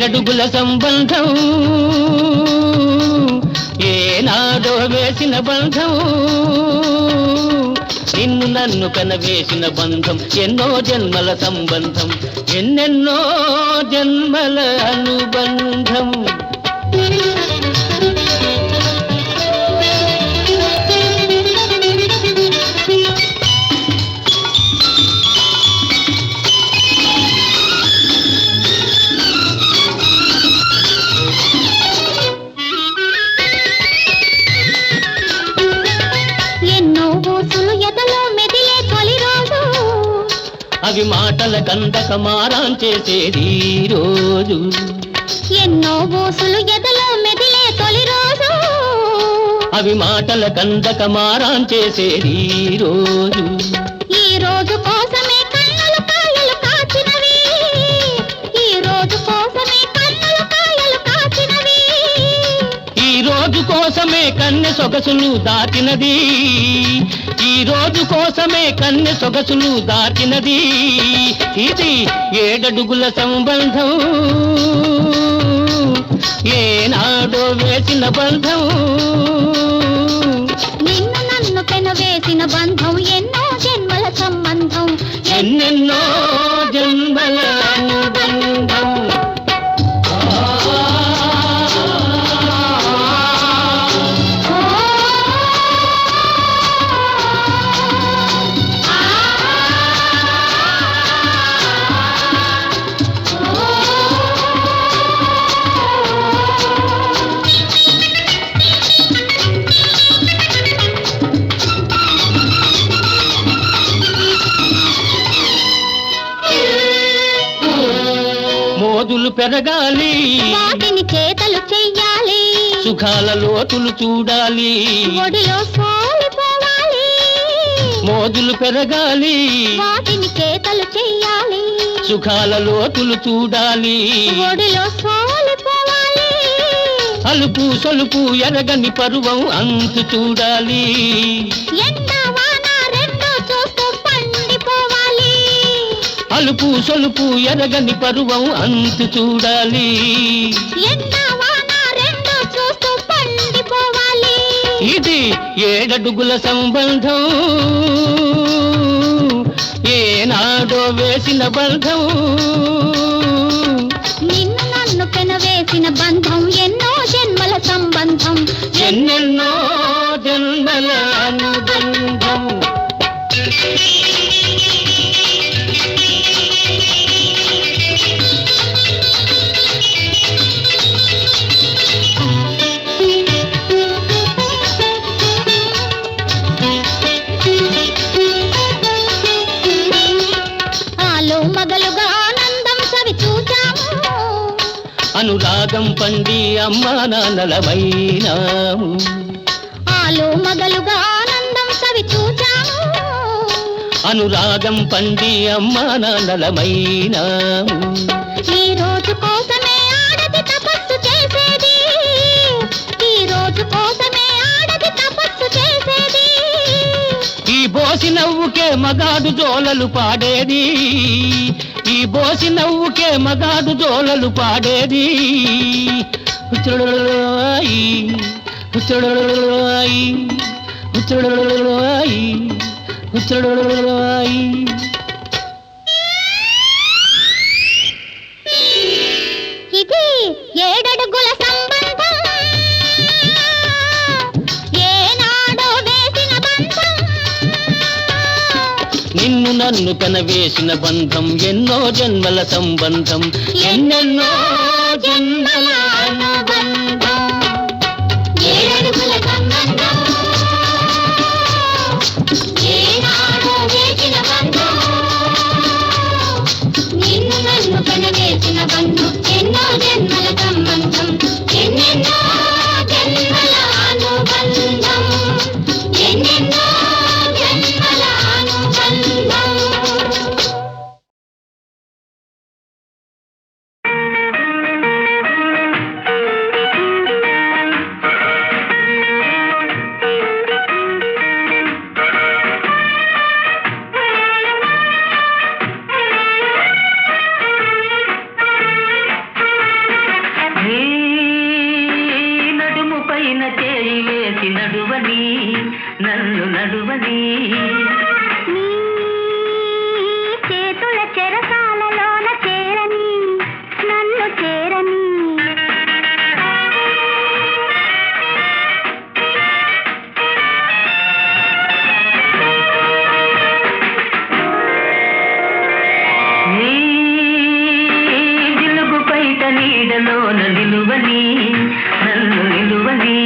ఏడడుగుల సంబంధం. ఏనాడో వేసిన బంధం. నిన్ను నన్ను కనవేసిన బంధం. ఎన్నో జన్మల సంబంధం. ఎన్నెన్నో జన్మల అనుబంధం. అవి మాటల కందక మారాం చేసేది రోజు ఎన్నో ఊసులు ఎదలో మెదిలే తొలి రోజు. అవి మాటల కందక మారాం చేసేది రోజు రోజు కోసమే కన్నె సొగసులు దాటినది. ఈ రోజు కోసమే కన్నె సొగసులు దాటినది. ఇది ఏడడుగుల సంబంధం. ఏనాడో వేసిన బంధం. నిన్ను నన్ను పెనవేసిన బంధం ఎన్నో జన్మల సంబంధం. ఎన్నెన్నో జన్మల మోదులు పెరగాలి. వాటిని చేతలు చెయ్యాలి. సుఖాల లోతులు చూడాలి. ఒడిలో సోలిపోవాలి మోదులు పెరగాలి. వాటిని చేతలు చెయ్యాలి. సుఖాల లోతులు చూడాలి. ఒడిలో సోలిపోవాలి అలుపు సొలుపు ఎరగని పరువం అంతు చూడాలి. ఎండ అలుపు సొలుపు ఎరగని పరువం అంతు చూడాలి. ఇది ఏడడుగుల సంబంధం. ఏనాడో వేసిన బంధం. నిన్ను నన్ను పెనవేసిన బంధం ఎన్నో జన్మల సంబంధం. ఎన్నెన్నో జన్మల అనురాగం పండి అమ్మా నాన్నలమైనాము ఆలో మగలుగా ఆనందం సవి చూచాము అనురాగం పండి అమ్మా నాన్నలమైనాము ఈ రోజు కోసమే ఆడది తపస్సు చేసేది. ఈ రోజు కోసమే ఆడది తపస్సు చేసేది. ఈ బోసి నవ్వుకే మగాడు జోలలు పాడేది. బోసి నవ్వుకే మగాడు జోలలు పాడేది హుచ్చుడుడుడుడుడుఆయి, హుచ్చుడుడుడుడుడుఆయి, హుచ్చుడుడుడుడుడుఆయి, హుచ్చుడుడుడుడుడుఆయి. నిన్ను నన్ను కనవేసిన బంధం ఎన్నో జన్మల సంబంధం ఎన్నెన్నో జన్మల నీడలోన నిలువని నన్ను నిలువని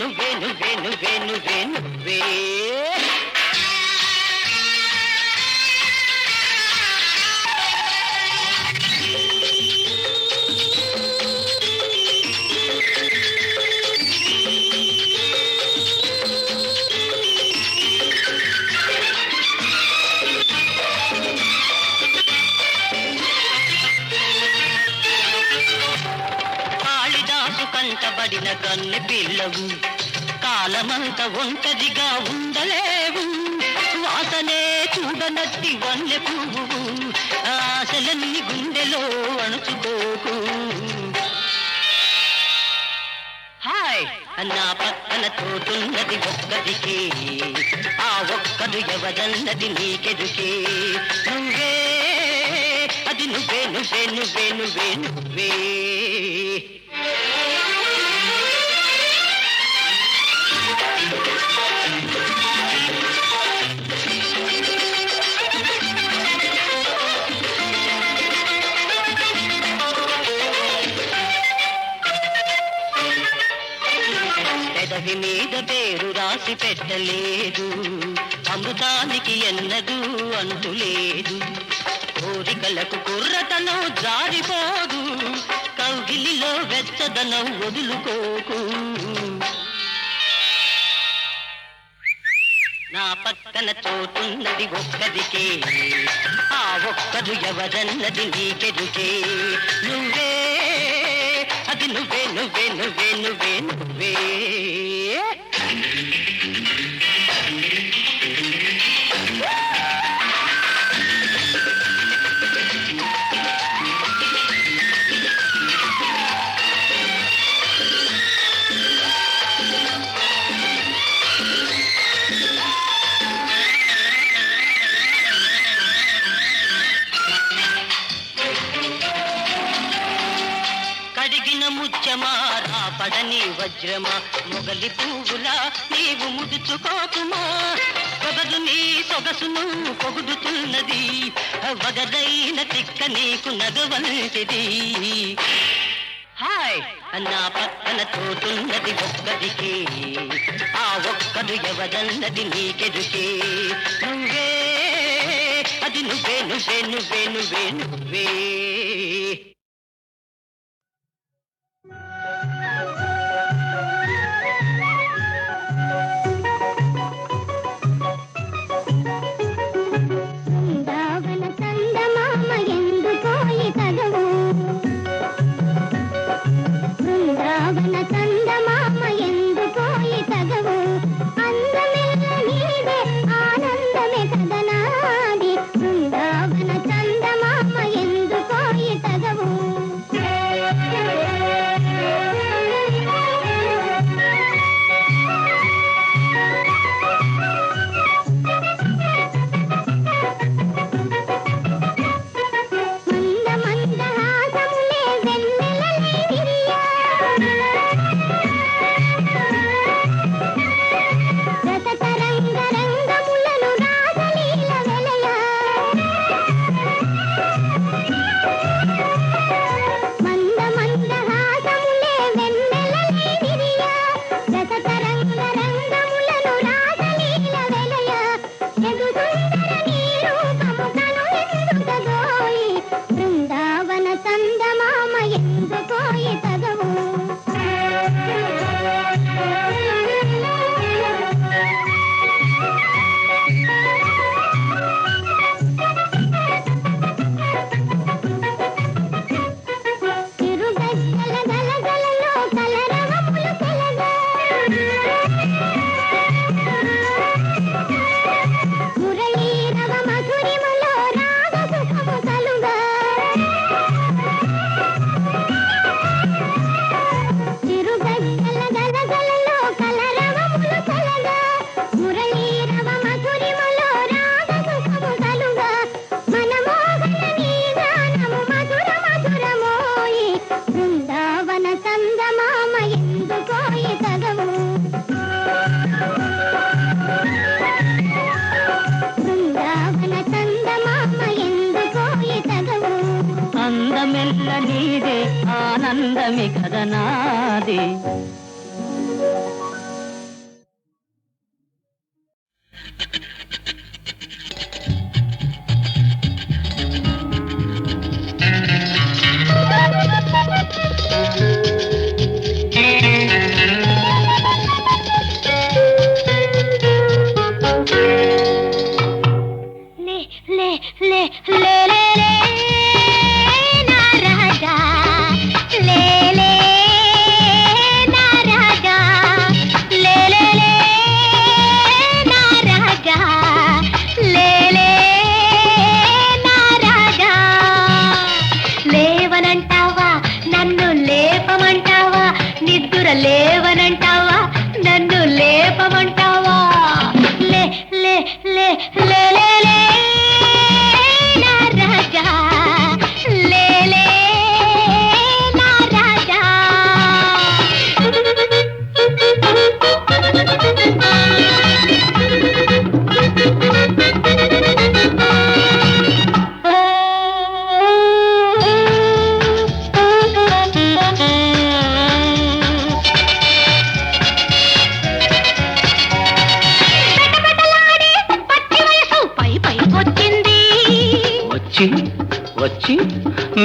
నువ్వే నువ్వే నువ్వే నువ్వే నువ్వే కంటబడిన కన్నె పిల్లవు. బలమంత ఒంటదిగా ఉండలేవు. వాసనే చూడనట్టి వన్నె పువ్వు ఆశలన్నీ గుండెలో అణుచుకోకు. హాయ్! నా పక్కన తోటున్నది ఒక్కదికి ఆ ఒక్కదు ఎవరన్నది నీకెదుకే. నువ్వే అది నువ్వే నువ్వే నువ్వే నువ్వే నువ్వే. కహి మీద పేరు రాసి పెట్టలేదు. అమృతానికి ఎన్నదు అంటులేదు కోరికలకు కుర్రతనం జారిపోదు. కౌగిలిలో వెచ్చదనం వదులుకోకు. నా పక్కన చోటున్నది ఒక్కదికే. ఆ ఒక్కదు ఎవరన్నది నీకెదుకే. నువ్వే అది నువ్వే నువ్వే నువ్వే నువ్వే నువ్వే. వజ్రమా మొగలి పువ్వులా నీవు ముదుచుకోకుమా? పొగదు నీ సొగసును పొగుడుతున్నది వగదైన తిక్క నీకు నగవంటిది. హాయ్! నా పక్కన తోతున్నది ఒక్కదికి ఆ ఒక్కడు ఎవదన్నది నీకెదుకే. నువ్వే అది నువ్వే నువ్వే నువ్వే నువ్వే నువ్వే.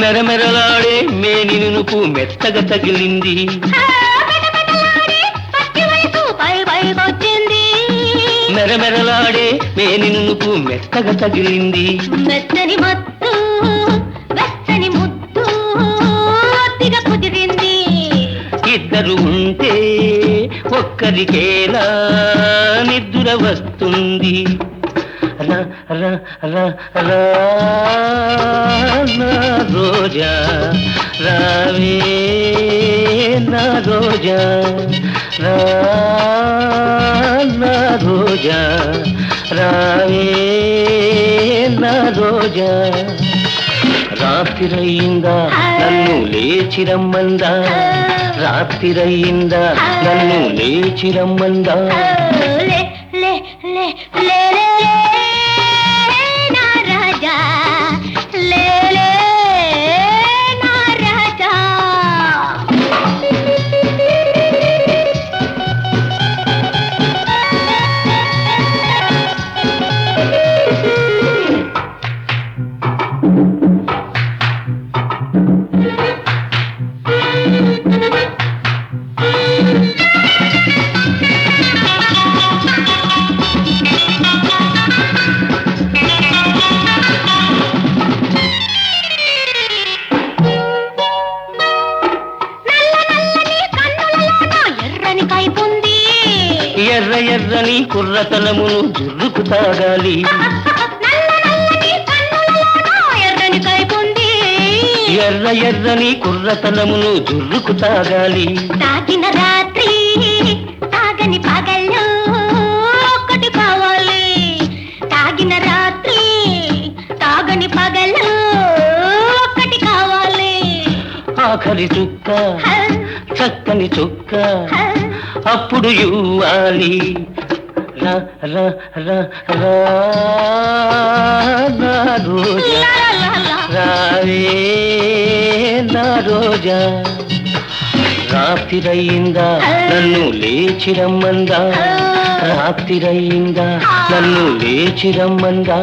మెరమెరలాడే మేని నునుపు మెత్తగా తగిలింది. మెరమెరలాడే మేని నునుపు మెత్తగా తగిలింది. మెత్తని మత్తు వెచ్చని ముద్దు కుదిరింది. ఇద్దరు ఉంటే ఒక్కరికేలా నిద్ర వస్తుంది. రా రా రా రా. రోజా రావే నా రోజా రా నా రోజా రావే నా రోజా. రాత్రిరయ్యిందా నన్ను లేచిరమ్మందా? రాత్రిరయ్యిందా నన్ను లేచిరమ్మందా? ఎర్రని కుర్రతనమును జుర్రుకు తాగాలి. ఎర్ర ఎర్రని కుర్రతనమును జుర్రుకు తాగాలి. తాగిన రాత్రి తాగని పగళ్ళు ఒక్కటి కావాలి. తాగిన రాత్రి తాగని పగళ్ళు ఒక్కటి కావాలి. ఆఖరి చుక్క చక్కని చుక్క అప్పుడు ఇవ్వాలి. రోజా. రావే నా రోజా. రాత్రిరయ్యిందా నన్ను లేచిరమ్మందా? రాత్రిరయ్యిందా నన్ను లేచిరమ్మందా?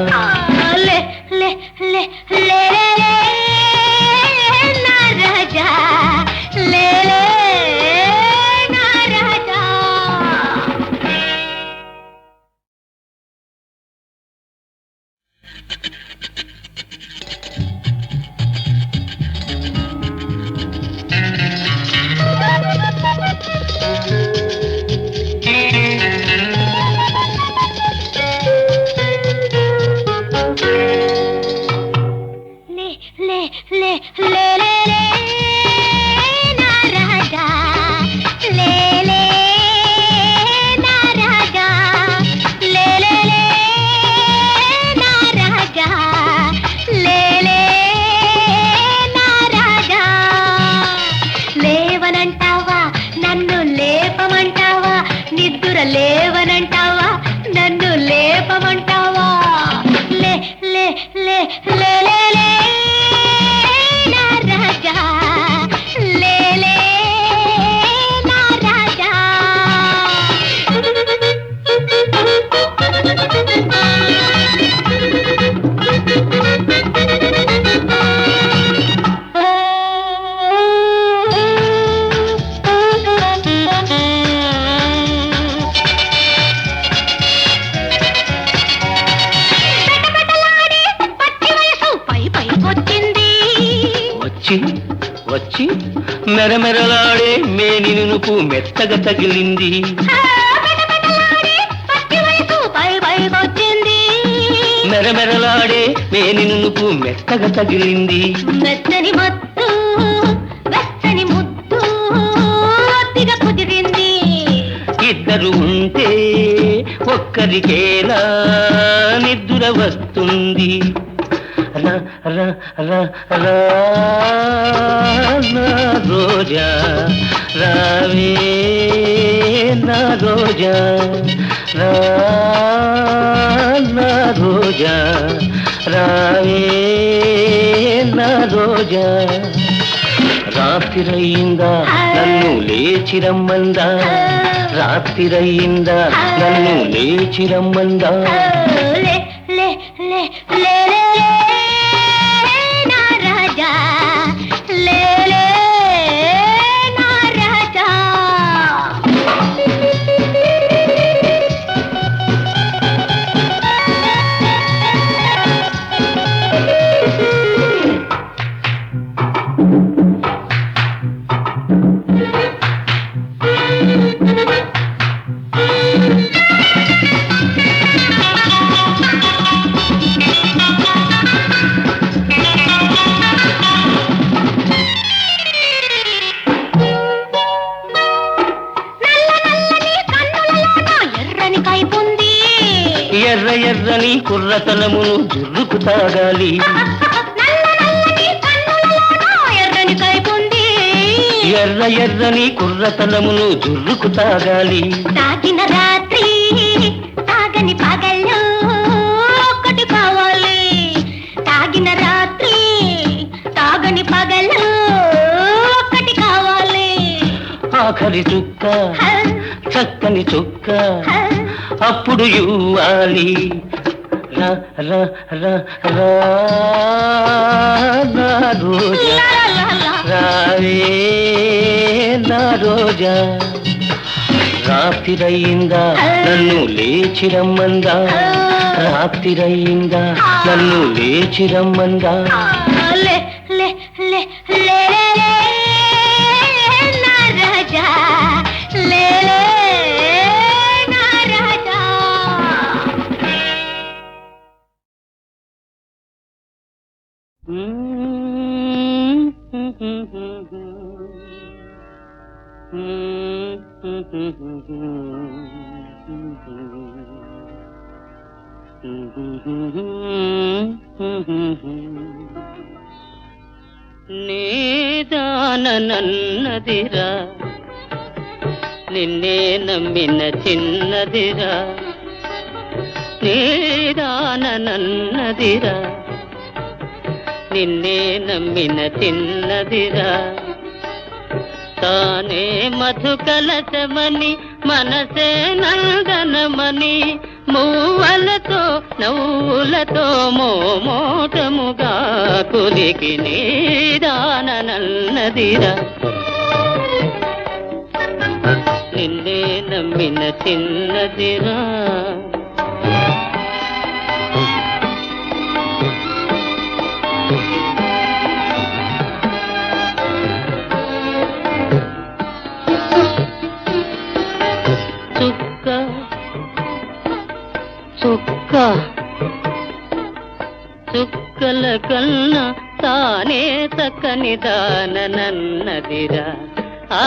వచ్చి మెరమెరలాడే మేని నునుపు మెత్తగా తగిలింది. మెరమెరలాడే మేని నునుపు మెత్తగా తగిలింది. మెత్తని మత్తు వెచ్చని ముద్దు కుదిరింది. ఇద్దరు ఉంటే ఒక్కరికేలా నిద్ర వస్తుంది. రోజా రావే నా రోజా నా రోజా రావే నా రోజా రాత్రిరయ్యిందా నన్ను లేచిరమ్మందా? రాత్రిరయిందా నన్ను లేచిరమ్మందా? ఎర్ర ఎర్రని కుర్రతనమును జుర్రుకు తాగాలి. ఎర్ర ఎర్రని కుర్రతనమును జుర్రుకు తాగాలి. తాగిన రాత్రి తాగని పగళ్ళు ఒక్కటి కావాలి. తాగిన రాత్రి తాగని పగళ్ళు ఒక్కటి కావాలి. ఆఖరి చుక్క చక్కని చుక్క. అప్పుడు ఇవ్వాలి. రా రా రా రా నా రోజా. రావే నా రోజా. రాత్రిరయిందా నన్ను లేచి రమ్మందా? రాత్రిరయిందా నన్ను లేచి రమ్మందా? లే లే లే లే. తిన్నదిరా. నిన్నే నమ్మిన తిన్నదిరా. తానే మధుకలసమని మనసే నందనమని మూవలతో నవ్వులతో మోమోటముగా కులికి నీదానన్నదిరా నిన్నే నమ్మిన చిన్నదిరా చుక్కల కన్నా తానే చక్కని దాననన్నదిరా ఆ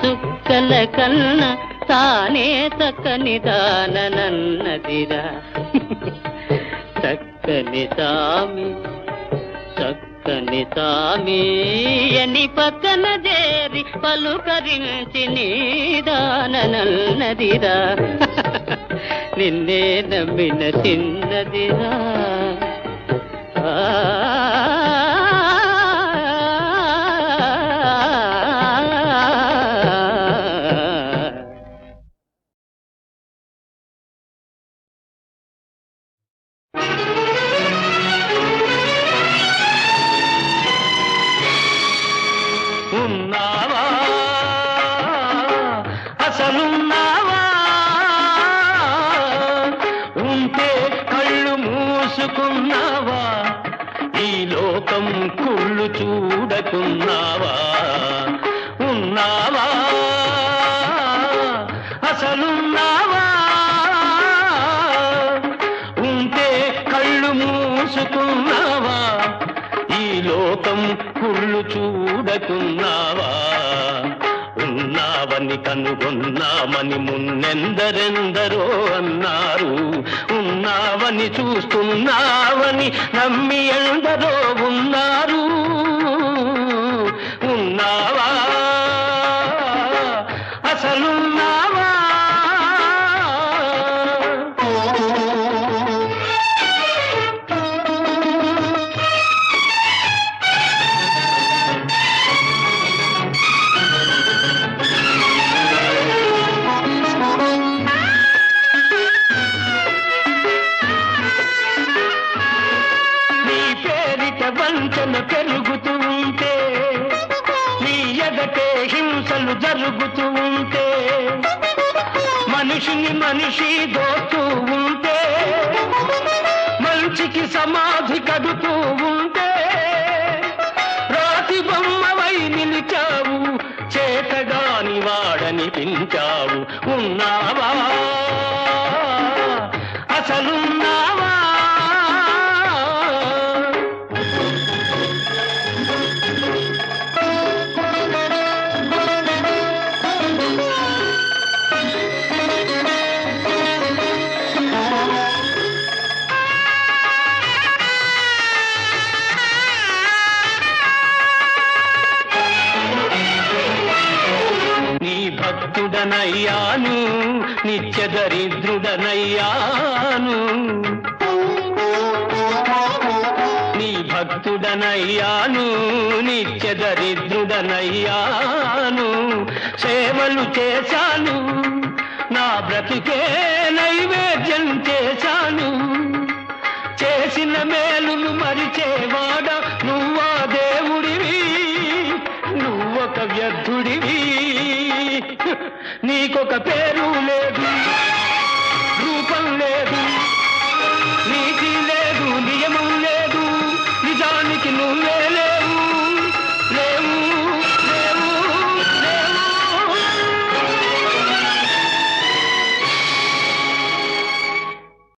చుక్కల కన్నా తానే చక్కని దాననన్నదిరా చక్కని తామి చక్కని సామి అని పక్కన చేరి పలుకరించి నీదానన్నదిరా నిన్నే నమ్మిన చిన్నదిరా మూసుకున్నావా ఈ లోకం కుళ్ళు చూడకున్నావా? ఉన్నావని కనుగొన్నామని మున్నెందరెందరో అన్నారు. ఉన్నావని చూస్తున్నావని నమ్మి ఎందరో ఉన్నారు. వంచన పెరుగుతూ ఉంటే నీ ఎదటే హింసలు జరుగుతూ ఉంటే మనిషిని మనిషి దోస్తూ ఉంటే మంచికి సమాధి కడుతూ ఉంటే రాతి బొమ్మవై నిలిచావు చేతగా వాడనిపించావు ఉన్నావా? భక్తుడనయ్యాను నిత్య దరిద్రుడనయ్యాను. నీ భక్తుడనయ్యాను నిత్య దరిద్రుడనయ్యాను. సేవలు చేశాను నా బ్రతుకే నైవేద్యం చేశాను. చేసిన మేలును మరిచేవా నీకొక పేరు లేదు.